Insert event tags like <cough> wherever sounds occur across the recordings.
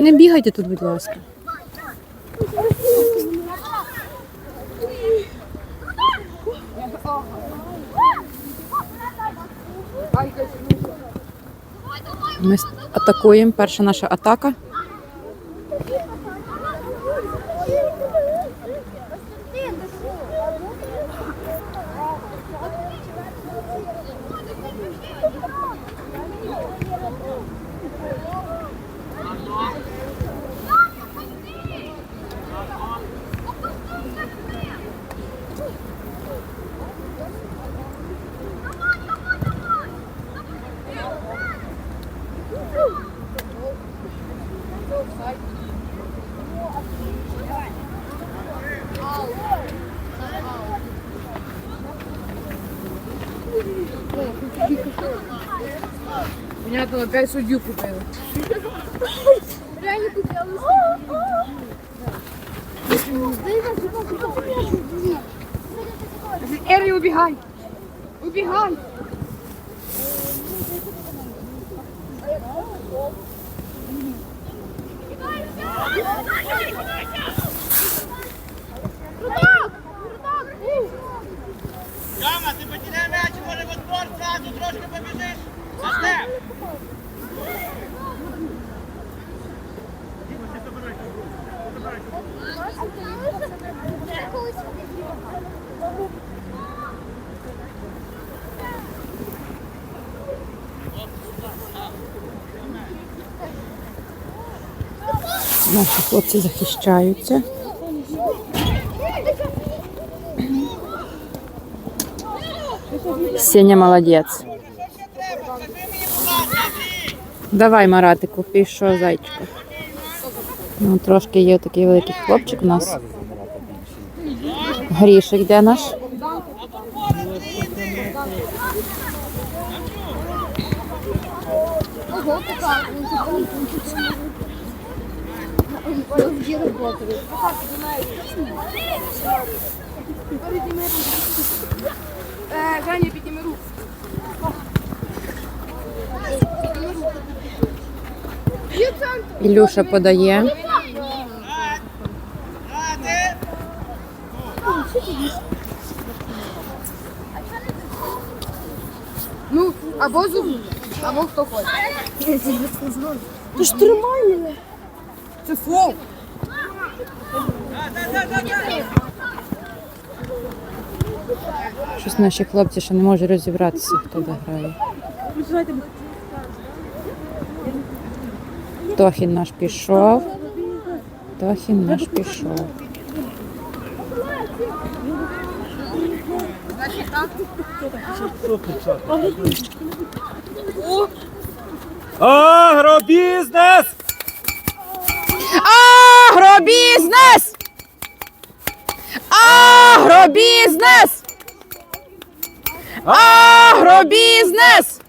Не бігайте тут, будь ласка. Ми атакуємо. Перша наша атака. Понятно, опять судью купила. Реально купила. Eri, убегай! Убегай! Яма, ти потеряй м'яч, може в отбор зразу трошки побіжиш. Зажде. Наші хлопці захищаються. Сеня молодець. Давай, Маратику, пішов зайчику. Ну, трошки є такий великий хлопчик у нас. Грішик де наш? Ого, така. Где работает? Е, Женя, підніми руку. Ілюша подає. Грати. Ну, або зуб, або хто хоче. Я тебе сказала. Ти ж тримай мене. Це фол. Щось наші хлопці ще не можуть розібратися, хто де грає. Тохін наш пішов. Тохін наш пішов. Агробізнес! Агробізнес! Агробізнес! Агробізнес!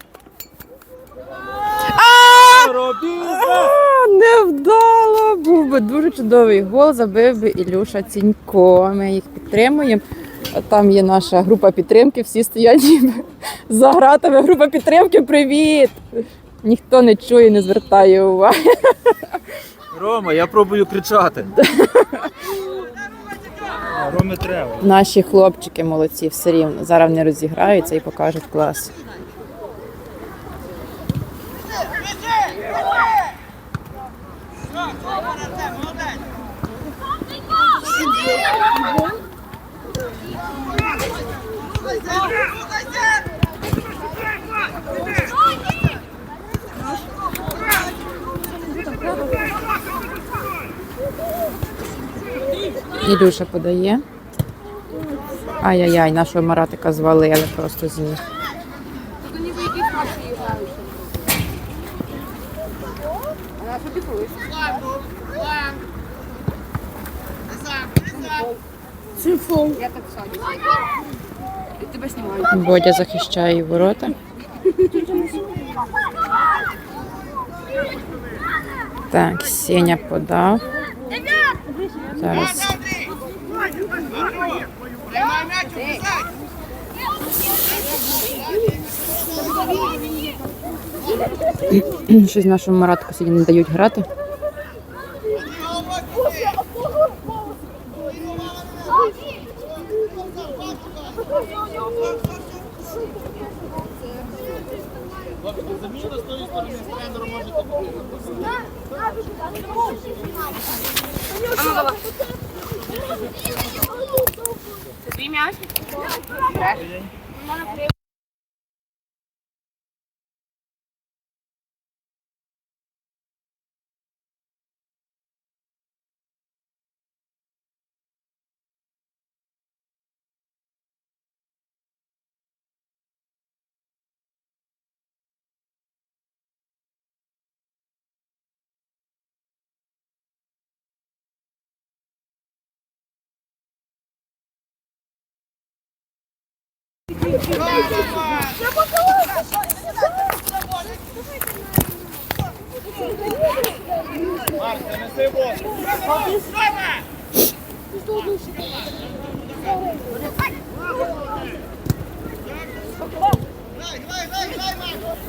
Агробізнес! Невдало був би дуже чудовий гол, забив би Ілюша Цінько. Ми їх підтримуємо. Там є наша група підтримки, всі стоять за гратами. Група підтримки, привіт! Ніхто не чує, не звертає уваги. Рома, я пробую кричати. <laughs> Наші хлопчики молодці все рівно. Зараз вони розіграються і покажуть клас. Ілюша подає. Ай-яй-яй, нашого Маратика звалили просто з ніг. Я так садю. Тебе знімаю. Бодя захищає ворота. Так, Сеня подав. Зараз! Щось нашому Маратку сьогодні не дають грати. Заміна з тої сторони з тренером можете Vem, me acha. Não, não, não.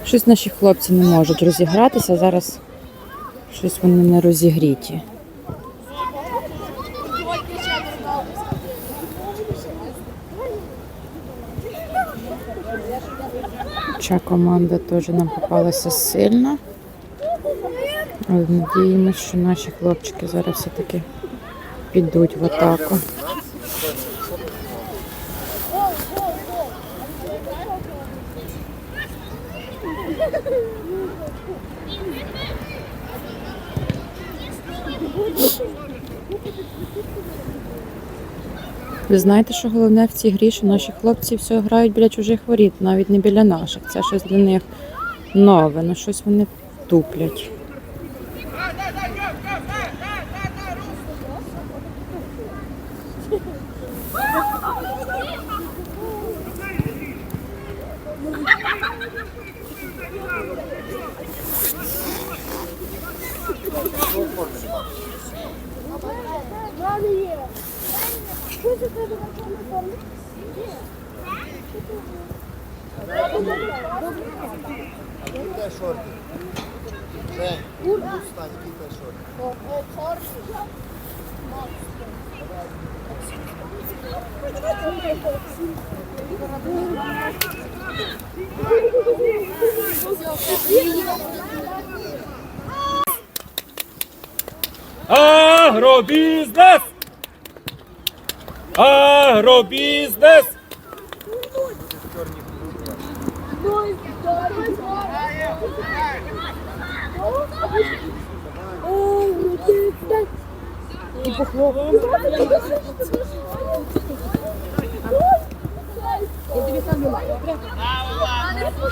Щось наші хлопці не можуть розігратися. Зараз щось вони не розігріті. Ця команда теж нам попалася сильна. Але надіємося, що наші хлопчики зараз все-таки підуть в атаку. Ви знаєте, що головне в цій грі, що наші хлопці все грають біля чужих воріт, навіть не біля наших. Це щось для них нове, ну щось вони туплять. Китай шорти. Жень, встань, китай шорти. Агробізнес! Агробізнес!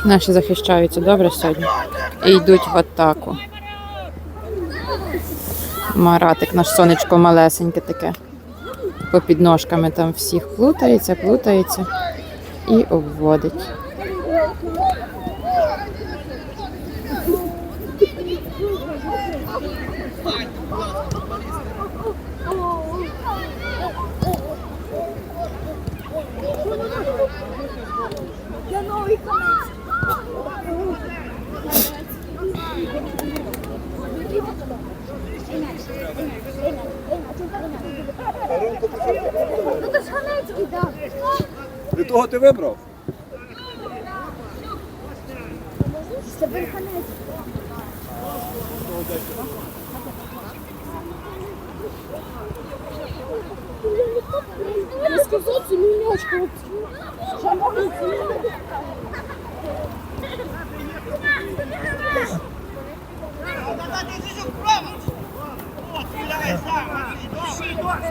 Наші захищаються добре сьогодні і йдуть в атаку. Маратик, наш сонечко малесеньке таке. По підножками там всіх плутається, плутається і обводить. Ти того ти вибрав? Я сказал, ты немножко вот. Ти зіжу вправо! О, стріляй сам, Андрій, добре!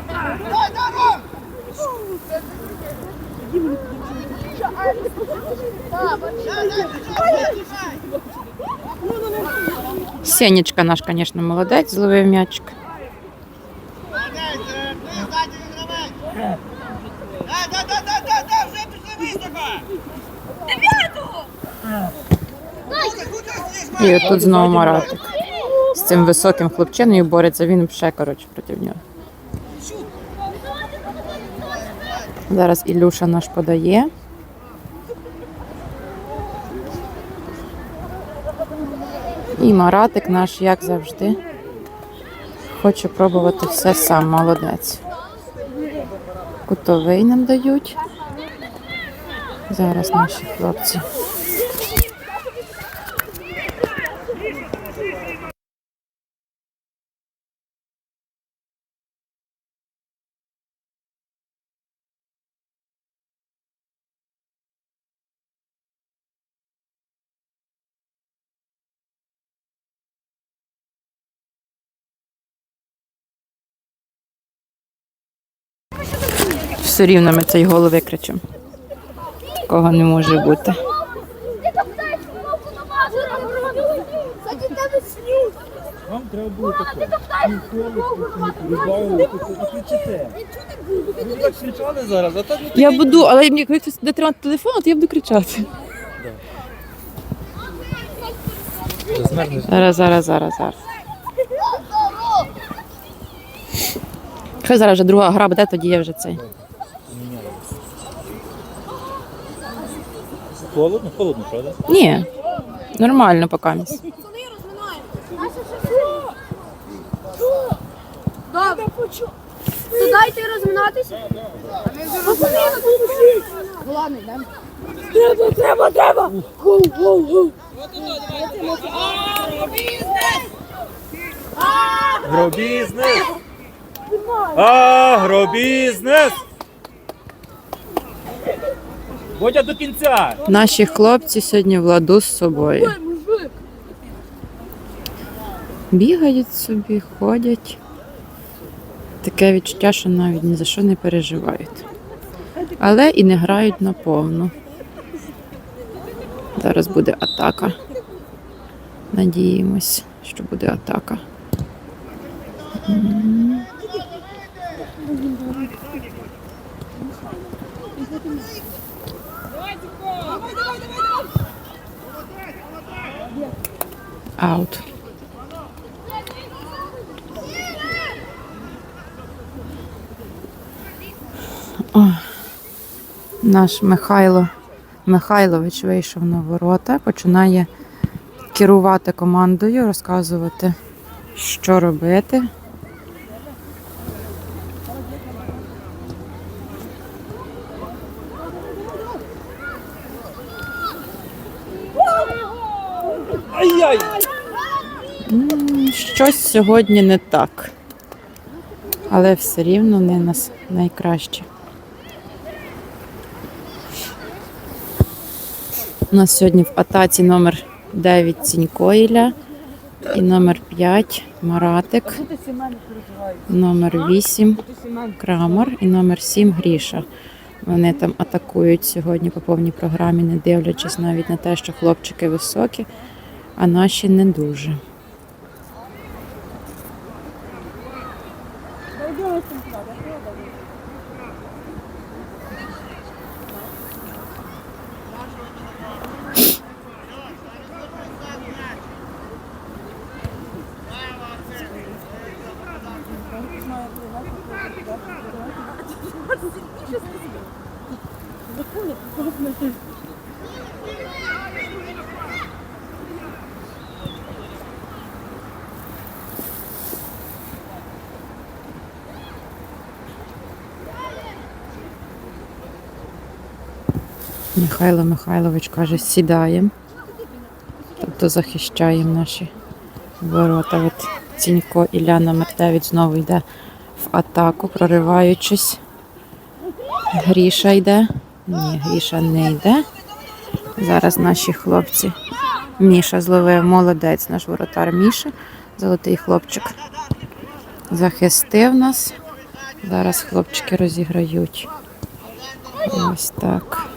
Дай, дай, вже пішли високо! Куди, куди сидиш, І отут знову Маратик. З цим високим хлопчиною бореться, він ще коротше проти нього. Зараз Ілюша наш подає. І Маратик наш, як завжди, хоче пробувати все сам, молодець. Кутовий нам дають. Зараз наші хлопці. Все рівно ми цей гол викричемо. Кого не може бути. Вам треба було таке. Ви так кричали зараз, а так Я буду, але як ви хтось буде тримати телефон, то я буду кричати. Зараз, зараз, зараз, зараз. Хай зараз вже друга гра буде, тоді я вже цей. Холодно, холодно, правда? Ні, нормально поки. То дайте розминатися. Ладно, йдемо. Треба, треба, треба. Гоу, гоу, гоу. Агробізнес! Агробізнес! Водя до кінця! Наші хлопці сьогодні в ладу з собою. Бігають собі, ходять. Таке відчуття, що навіть ні за що не переживають. Але і не грають наповну. Зараз буде атака. Надіємось, що буде атака. Аут. О, наш Михайло Михайлович вийшов на ворота, починає керувати командою, розказувати, що робити. Щось сьогодні не так. Але все рівно не нас найкраще. У нас сьогодні в атаці номер 9 Цінько Ілля і номер 5 Маратик, номер 8 Крамор і номер 7 Гріша. Вони там атакують сьогодні по повній програмі, не дивлячись навіть на те, що хлопчики високі, а наші не дуже. Михайло Михайлович каже, сідаємо. Тобто захищаємо наші ворота. От Цінько номер 9 знову йде в атаку, прориваючись. Гріша йде. Ні, Гріша не йде. Зараз наші хлопці. Міша зловив молодець, наш воротар Міша. Золотий хлопчик. Захистив нас. Зараз хлопчики розіграють. Ось так.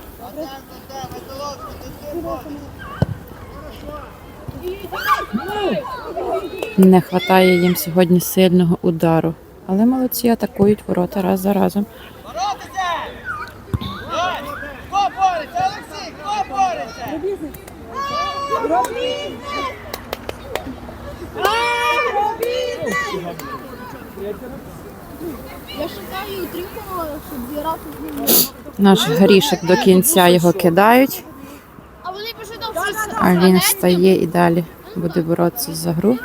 Не вистачає їм сьогодні сильного удару. Але молодці атакують ворота раз за разом. Я шукаю трюком, щоб зіграти з ним. Наш грішик до кінця його кидають, А він встає і далі буде боротися за гру.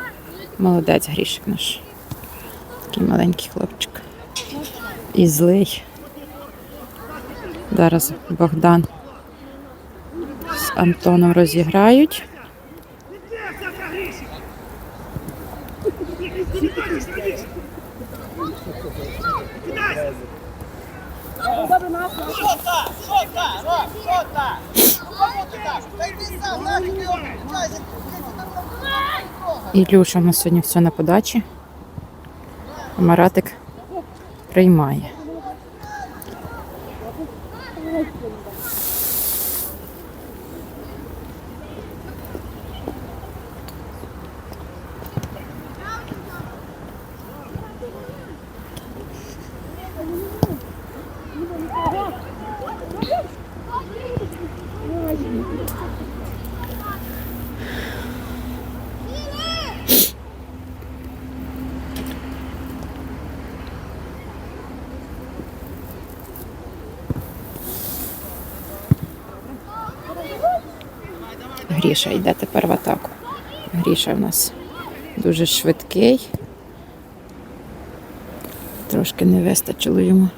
Молодець грішик наш. Такий маленький хлопчик. І злий. Зараз Богдан з Антоном розіграють. Що так? Що Ілюша у нас сьогодні все на подачі. Маратик приймає. Гріша йде тепер в атаку. Гріша в нас дуже швидкий. Трошки не вистачило йому.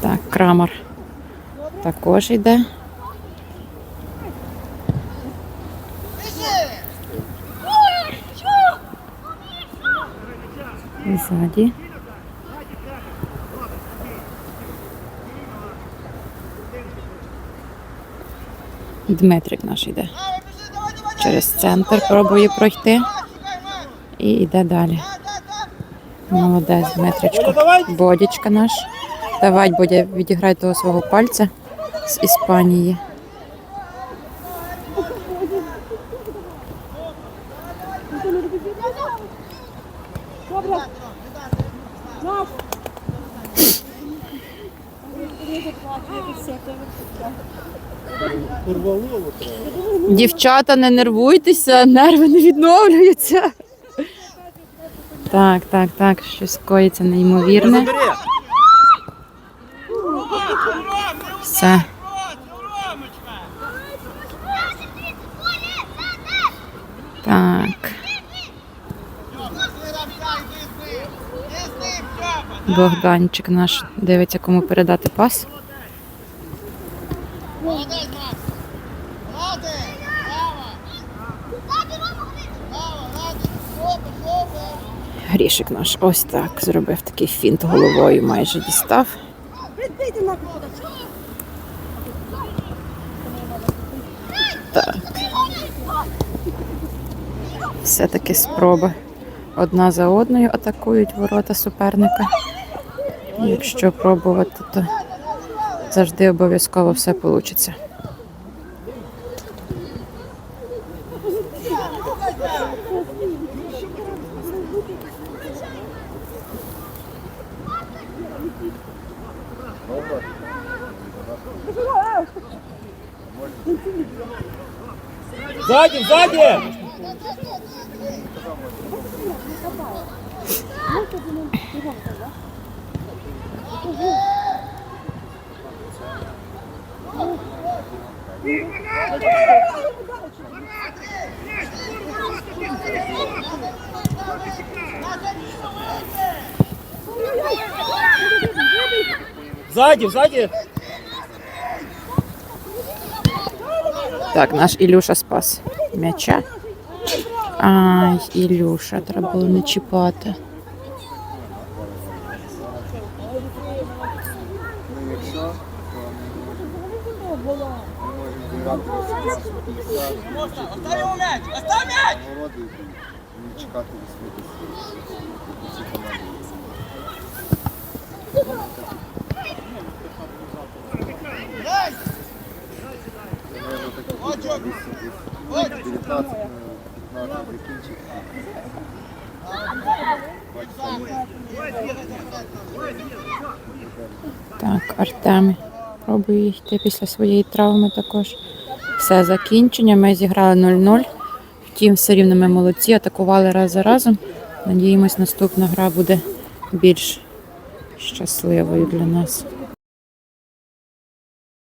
Так, крамер також йде. Ззаді. Дмитрик наш давай, Через центр пробує пройти і йде далі. Молодець, Дмитричко. Бодічка наш. Давай, Бодя, відіграй того свого пальця з Іспанії. Дівчата, не нервуйтеся, нерви не відновлюються. Так, так, так, щось коїться неймовірне. Все. Так, Богданчик наш дивиться, кому передати пас. Грішик наш ось так зробив такий фінт головою, майже дістав. Так. Все-таки спроби одна за одною атакують ворота суперника. Якщо пробувати, то завжди обов'язково все вийде. Ззаді, ззаді! Ззаді, ззаді! Так, наш Ілюша спас м'яча. Ай, Ілюша, треба було не чіпати. Ну, 19 15 прикінчити. Так, Артем пробує йти після своєї травми також. Все, закінчення. Ми зіграли 0-0. Втім, все рівно ми молодці, атакували раз за разом. Надіємось, наступна гра буде більш щасливою для нас.